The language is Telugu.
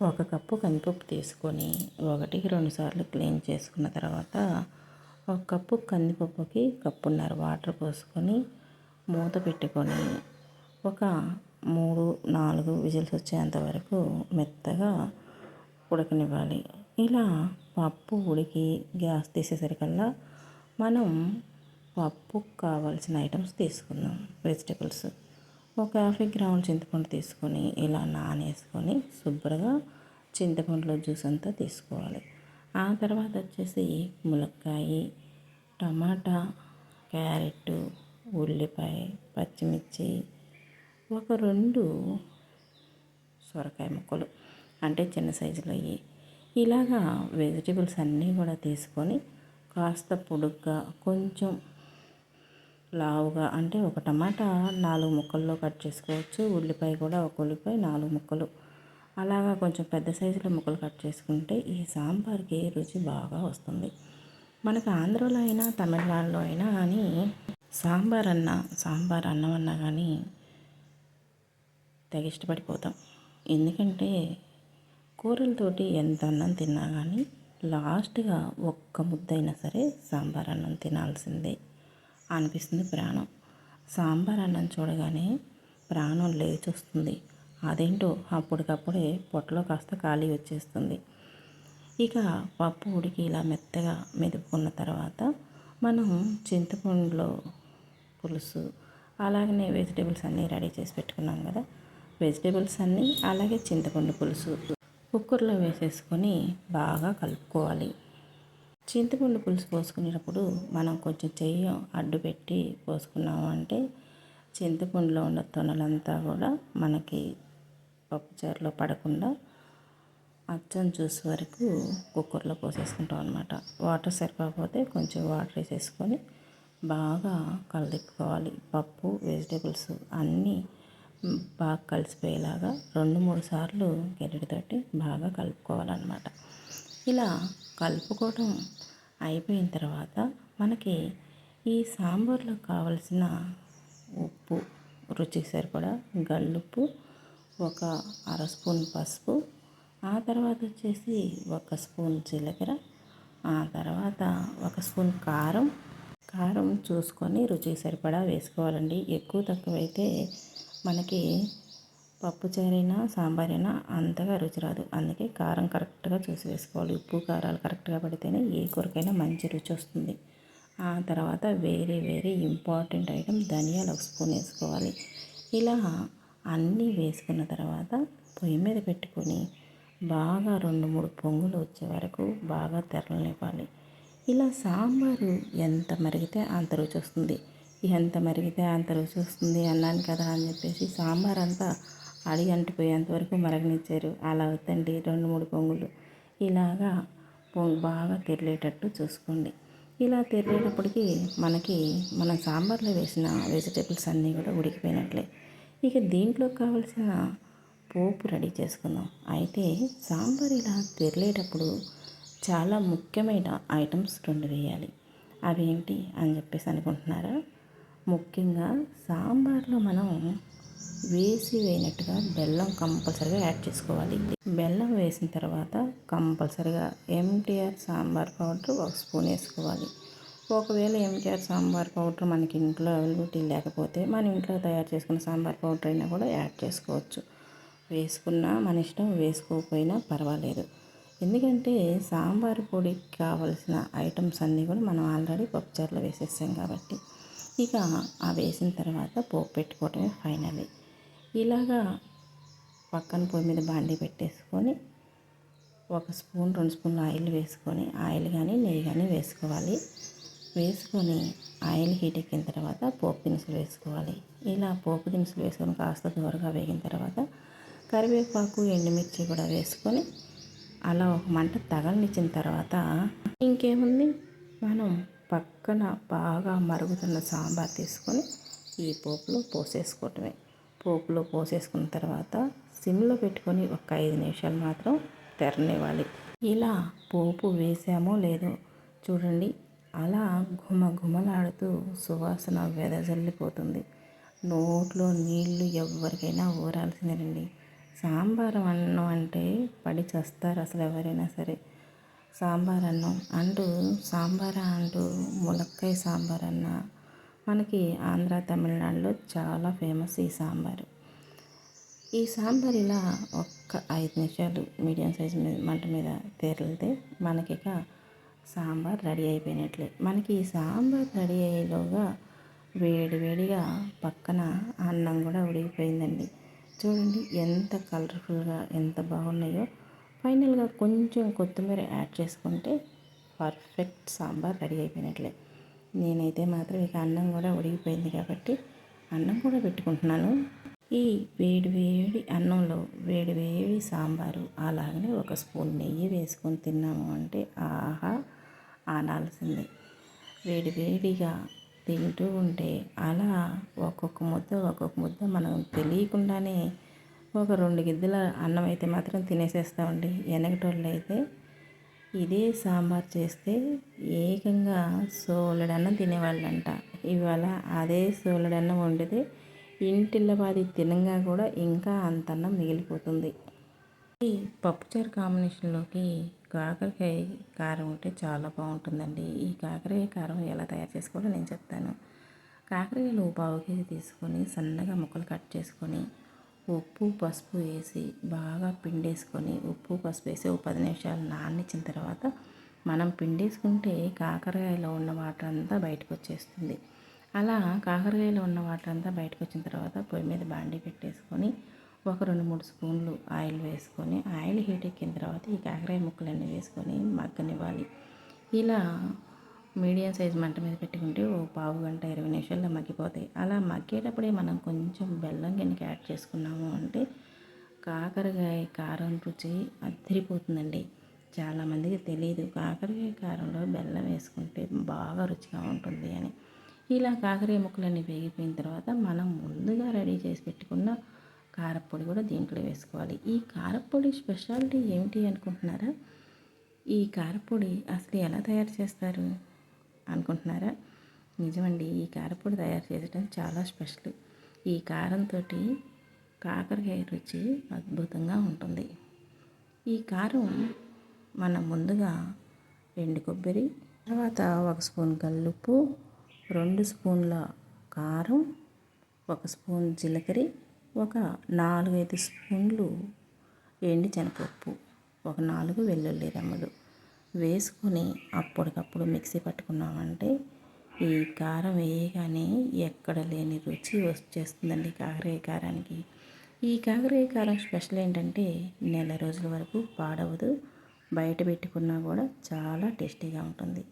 ఒక కప్పు కందిపప్పు తీసుకొని ఒకటికి రెండు సార్లు క్లీన్ చేసుకున్న తర్వాత ఒక కప్పు కందిపప్పుకి కప్పున్నర వాటర్ పోసుకొని మూత పెట్టుకొని ఒక మూడు నాలుగు విజిల్స్ వచ్చేంత వరకు మెత్తగా ఉడకనివ్వాలి. ఇలా పప్పు ఉడికి గ్యాస్ తీసేసరికల్లా మనం పప్పుకు కావాల్సిన ఐటమ్స్ తీసుకుందాం వెజిటేబుల్స్. ఒక యాభై గ్రాముల చింతపండు తీసుకొని ఇలా నానేసుకొని శుభ్రంగా చింతపండులో జ్యూస్ అంతా తీసుకోవాలి. ఆ తర్వాత వచ్చేసి ములక్కాయ టమాటా క్యారెట్ ఉల్లిపాయ పచ్చిమిర్చి ఒక రెండు సొరకాయ ముక్కలు అంటే చిన్న సైజులో అయ్యి. ఇలాగా వెజిటేబుల్స్ అన్నీ కూడా తీసుకొని కాస్త పొడుగ్గా కొంచెం లావుగా అంటే ఒక టమాటా నాలుగు ముక్కల్లో కట్ చేసుకోవచ్చు. ఉల్లిపాయ కూడా ఒక ఉల్లిపాయ నాలుగు ముక్కలు. అలాగా కొంచెం పెద్ద సైజులో ముక్కలు కట్ చేసుకుంటే ఈ సాంబార్కి రుచి బాగా వస్తుంది. మనకు ఆంధ్రలో అయినా తమిళనాడులో అయినా కానీ సాంబార్ అన్న సాంబార్ అన్నం అన్నా కానీ తెగ ఇష్టపడిపోతాం. ఎందుకంటే కూరలతోటి ఎంత అన్నం తిన్నా కానీ లాస్ట్గా ఒక్క ముద్దైనా సరే సాంబార్ అన్నం తినాల్సిందే. అనిపిస్తుంది ప్రాణం. సాంబార్ అన్నం చూడగానే ప్రాణం లేచి వస్తుంది అదేంటో అప్పటికప్పుడే పొట్టలో కాస్త ఖాళీ వచ్చేస్తుంది. ఇక పప్పు ఉడికి ఇలా మెత్తగా మెదుపుకున్న తర్వాత మనం చింతపండులో పులుసు అలాగనే వెజిటేబుల్స్ అన్నీ రెడీ చేసి పెట్టుకున్నాం కదా. వెజిటేబుల్స్ అన్నీ అలాగే చింతపండు పులుసు కుక్కర్లో వేసేసుకొని బాగా కలుపుకోవాలి. చింతపండు పులుసు పోసుకునేటప్పుడు మనం కొంచెం చెయ్యి అడ్డు పెట్టి పోసుకున్నాము అంటే చింతపండులో ఉన్న తొనలంతా కూడా మనకి పప్పుచారులో పడకుండా అచ్చం జ్యూస్ వరకు కుక్కర్లో పోసేసుకుంటాం అనమాట వాటర్ సరిపోతే కొంచెం వాటర్ వేసేసుకొని బాగా కలదిప్పుకోవాలి పప్పు వెజిటేబుల్స్ అన్నీ బాగా కలిసిపోయేలాగా రెండు మూడు సార్లు గెరటితోటి బాగా కలుపుకోవాలన్నమాట. ఇలా కలుపుకోవడం అయిపోయిన తర్వాత మనకి ఈ సాంబార్లో కావలసిన ఉప్పు రుచికి సరిపడా గల్లుప్పు ఒక అర స్పూన్ పసుపు ఆ తర్వాత వచ్చేసి ఒక స్పూన్ జీలకర్ర ఆ తర్వాత ఒక స్పూన్ కారం. కారం చూసుకొని రుచికి సరిపడా వేసుకోవాలండి. ఎక్కువ తక్కువ అయితే మనకి పప్పుచారైనా సాంబార్ అయినా అంతగా రుచి రాదు అందుకే కారం కరెక్ట్గా చూసి వేసుకోవాలి. ఉప్పు కారాలు కరెక్ట్గా పడితేనే ఏ కూరకైనా మంచి రుచి వస్తుంది. ఆ తర్వాత వేరే వేరే ఇంపార్టెంట్ ఐటమ్ ధనియాలు ఒక స్పూన్ వేసుకోవాలి. ఇలా అన్నీ వేసుకున్న తర్వాత పొయ్యి మీద పెట్టుకొని బాగా రెండు మూడు పొంగులు వచ్చే వరకు బాగా తెరలనివ్వాలి. ఇలా సాంబారు ఎంత మరిగితే అంత రుచి వస్తుంది. ఎంత మరిగితే అంత రుచి వస్తుంది అన్నాను కదా అని చెప్పేసి సాంబార్ అంతా అడిగి అంటిపోయేంత వరకు మరగనిచ్చారు. అలా అవుతండి రెండు మూడు పొంగులు ఇలాగా పొంగు బాగా తెరలేటట్టు చూసుకోండి. ఇలా తెరిలేటప్పటికి మనకి మన సాంబార్లో వేసిన వెజిటేబుల్స్ అన్నీ కూడా ఉడికిపోయినట్లే. ఇక దీంట్లో కావలసిన పోపు రెడీ చేసుకుందాం. అయితే సాంబార్ ఇలా తెరలేటప్పుడు చాలా ముఖ్యమైన ఐటమ్స్ రెండు వేయాలి. అవి ఏంటి అని చెప్పేసి అనుకుంటున్నారా? ముఖ్యంగా సాంబార్లో మనం వేసి వేయనట్టుగా బెల్లం కంపల్సరిగా యాడ్ చేసుకోవాలి. బెల్లం వేసిన తర్వాత కంపల్సరిగా ఎంటీఆర్ సాంబార్ పౌడర్ ఒక స్పూన్ వేసుకోవాలి. ఒకవేళ ఎంటీఆర్ సాంబార్ పౌడర్ మనకి ఇంట్లో అవైలబిలిటీ లేకపోతే మన ఇంట్లో తయారు చేసుకున్న సాంబార్ పౌడర్ అయినా కూడా యాడ్ చేసుకోవచ్చు. వేసుకున్నా మన ఇష్టం వేసుకోకపోయినా పర్వాలేదు. ఎందుకంటే సాంబార్ పొడికి కావలసిన ఐటమ్స్ అన్నీ కూడా మనం ఆల్రెడీ పప్పుచారులో వేసేసాం కాబట్టి. ఇక ఆ వేసిన తర్వాత పోపు పెట్టుకోవటమే ఫైనల్. ఇలాగా పక్కన పొయ్యి మీద బాండి పెట్టేసుకొని ఒక స్పూన్ రెండు స్పూన్లు ఆయిల్ వేసుకొని ఆయిల్ కానీ నెయ్యి కానీ వేసుకోవాలి. వేసుకొని ఆయిల్ హీట్ ఎక్కిన తర్వాత పోపు దినుసులు వేసుకోవాలి. ఇలా పోపు దినుసులు వేసుకొని కాస్త దూరగా వేగిన తర్వాత కరివేపాకు ఎండుమిర్చి కూడా వేసుకొని అలా ఒక మంట తగలనిచ్చిన తర్వాత ఇంకేముంది? మనం పక్కన బాగా మరుగుతున్న సాంబార్ తీసుకొని ఈ పోపులో పోసేసుకోవటమే. పోపులో పోసేసుకున్న తర్వాత సిమ్లో పెట్టుకొని ఒక ఐదు నిమిషాలు మాత్రం తెరనివ్వాలి. ఇలా పోపు వేసామో లేదో చూడండి. అలా ఘుమ ఘుమలాడుతూ సువాసన వెదజల్లిపోతుంది. నోట్లో నీళ్ళు ఎవరికైనా ఊరాల్సిందేనండి. సాంబార్ అన్నం అంటే పడి చేస్తారు అసలు ఎవరైనా సరే. సాంబార్ అన్నం అంటూ సాంబార్ అంటూ ములక్కాయ సాంబార్ అన్న మనకి ఆంధ్ర తమిళనాడులో చాలా ఫేమస్ ఈ సాంబారు. ఈ సాంబార్ ఇలా ఒక్క ఐదు నిమిషాలు మీడియం సైజ్ మీద మంట మీద తేలితే మనకిక సాంబార్ రెడీ అయిపోయినట్లే. మనకి ఈ సాంబార్ రెడీ అయ్యేలోగా వేడి వేడిగా పక్కన అన్నం కూడా ఉడికిపోయిందండి. చూడండి ఎంత కలర్ఫుల్గా ఎంత బాగున్నాయో. ఫైనల్గా కొంచెం కొత్తిమీర యాడ్ చేసుకుంటే పర్ఫెక్ట్ సాంబార్ రెడీ అయిపోయినట్లే. నేనైతే మాత్రం ఇక అన్నం కూడా ఉడిగిపోయింది కాబట్టి అన్నం కూడా పెట్టుకుంటున్నాను. ఈ వేడి వేడి అన్నంలో వేడి వేడి సాంబారు అలాగనే ఒక స్పూన్ నెయ్యి వేసుకొని తిన్నాము అంటే ఆహా ఆనాల్సిందే వేడి వేడిగా తింటూ ఉంటే అలా ఒక్కొక్క ముద్ద ఒక్కొక్క ముద్ద మనం తెలియకుండానే ఒక రెండు గిద్దెల అన్నం అయితే మాత్రం తినేసేస్తామండి. వెనకటోళ్ళు అయితే ఇదే సాంబార్ చేస్తే ఏకంగా సోలడన్నం తినేవాళ్ళంట. ఇవాళ అదే సోలడన్నం వండితే ఇంటిల్లపాది తినంగా కూడా ఇంకా అంతన్నం మిగిలిపోతుంది. ఈ పప్పుచారు కాంబినేషన్లోకి కాకరకాయ కారం ఉంటే చాలా బాగుంటుందండి. ఈ కాకరకాయ కారం ఎలా తయారు చేసుకోవాలో నేను చెప్తాను. కాకరకాయలు పావు కేజీ తీసుకొని సన్నగా ముక్కలు కట్ చేసుకొని ఉప్పు పసుపు వేసి బాగా పిండేసుకొని ఉప్పు పసుపు వేసి ఒక పది నిమిషాలు నానిచ్చిన తర్వాత మనం పిండేసుకుంటే కాకరకాయలో ఉన్న వాటర్ అంతా బయటకు వచ్చేస్తుంది. అలా కాకరకాయలో ఉన్న వాటర్ అంతా బయటకు వచ్చిన తర్వాత పొయ్యి మీద బాండీ పెట్టేసుకొని ఒక రెండు మూడు స్పూన్లు ఆయిల్ వేసుకొని ఆయిల్ హీట్ ఎక్కిన తర్వాత ఈ కాకరాయ ముక్కలన్నీ వేసుకొని మగ్గనివ్వాలి. ఇలా మీడియం సైజ్ మంట మీద పెట్టుకుంటే ఓ పావు గంట ఇరవై నిమిషాల్లో మగ్గిపోతాయి. అలా మగ్గేటప్పుడే మనం కొంచెం బెల్లం గిన్నెకి యాడ్ చేసుకున్నాము అంటే కాకరకాయ కారం రుచి అద్దరిపోతుందండి చాలామందికి తెలియదు కాకరకాయ కారంలో బెల్లం వేసుకుంటే బాగా రుచిగా ఉంటుంది అని. ఇలా కాకరకాయ ముక్కలన్నీ వేగిపోయిన తర్వాత మనం ముందుగా రెడీ చేసి పెట్టుకున్న కారపొడి కూడా దీంట్లో వేసుకోవాలి. ఈ కారపొడి స్పెషాలిటీ ఏమిటి అనుకుంటున్నారా? ఈ కారపొడి అసలు ఎలా తయారు చేస్తారు? అనుకుంటున్నారా? నిజమండి ఈ కారపొడి తయారు చేయడం చాలా స్పెషల్. ఈ కారంతో కాకరకాయ రుచి అద్భుతంగా ఉంటుంది. ఈ కారం మనం ముందుగా ఎండు కొబ్బరి తర్వాత ఒక స్పూన్ కల్లుప్పు రెండు స్పూన్ల కారం ఒక స్పూన్ జీలకర్ర ఒక నాలుగైదు స్పూన్లు ఎండి శనగపప్పు ఒక నాలుగు వెల్లుల్లి రెమ్మలు. వేసుకొని అప్పటికప్పుడు మిక్సీ పట్టుకున్నామంటే ఈ కారం వేయగానే ఎక్కడ లేని రుచి వచ్చేస్తుందండి కాకరకాయ కారానికి. ఈ కాకరకాయ కారం స్పెషల్ ఏంటంటే నెల రోజుల వరకు పాడవదు బయట పెట్టుకున్నా కూడా చాలా టేస్టీగా ఉంటుంది.